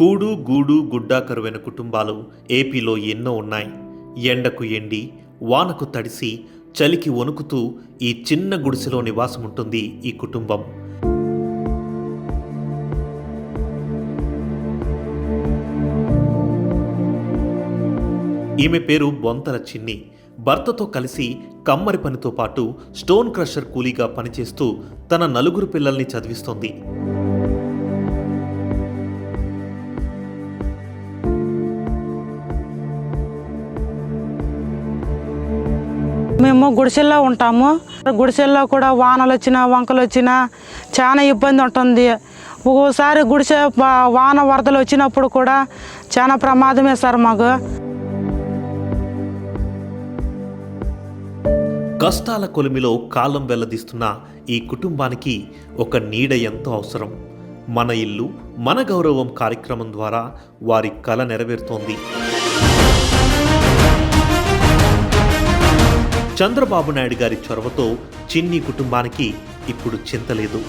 కూడు గూడు గుడ్డ కరువైన కుటుంబాలు ఏపీలో ఎన్నో ఉన్నాయి. ఎండకు ఎండి వానకు తడిసి చలికి వణుకుతూ ఈ చిన్న గుడిసెలో నివాసం ఉంటుంది ఈ కుటుంబం. ఈమె పేరు బొంతల చిన్ని. భర్తతో కలిసి కమ్మరి పనితో పాటు స్టోన్ క్రషర్ కూలీగా పనిచేస్తూ తన నలుగురు పిల్లల్ని చదివిస్తోంది. మేము గుడిసెల్లో ఉంటాము. గుడిసెల్లో కూడా వానలు వచ్చినా వంకలు వచ్చినా చాలా ఇబ్బంది ఉంటుంది. ఒక్కోసారి గుడిసె వాన వరదలు వచ్చినప్పుడు కూడా చాలా ప్రమాదమే సార్ మాకు. కష్టాల కొలిమిలో కాలం వెల్లదీస్తున్న ఈ కుటుంబానికి ఒక నీడ ఎంతో అవసరం. మన ఇల్లు మన గౌరవం కార్యక్రమం ద్వారా వారి కళ నెరవేరుతోంది. చంద్రబాబు నాయుడు గారి చొరవతో చిన్ని కుటుంబానికి ఇప్పుడు చింత లేదు.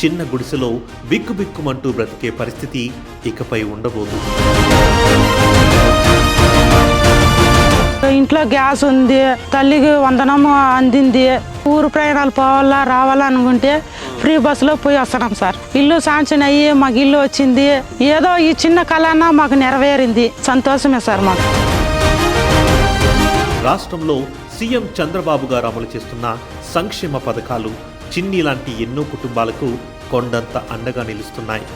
చిన్న గుడిసెలో బిక్కుబిక్కుమంటూ బ్రతికే పరిస్థితి ఇకపై ఉండబోదు. ఇంట్లో గ్యాస్ ఉంది తల్లికి వందనం అందింది. ఊరు ప్రయాణాలు పోవాలా రావాలా అనుకుంటే ఫ్రీ బస్సులో పోయి వస్తున్నాం సార్. ఇల్లు శాంక్షన్ అయ్యి మాకు ఇల్లు వచ్చింది. ఏదో ఈ చిన్న కళ మాకు నెరవేరింది. సంతోషమే సార్ మాకు. రాష్ట్రంలో సీఎం చంద్రబాబు గారు అమలు చేస్తున్న సంక్షేమ పథకాలు చిన్ని లాంటి ఎన్నో కుటుంబాలకు కొండంత అండగా నిలుస్తున్నాయి.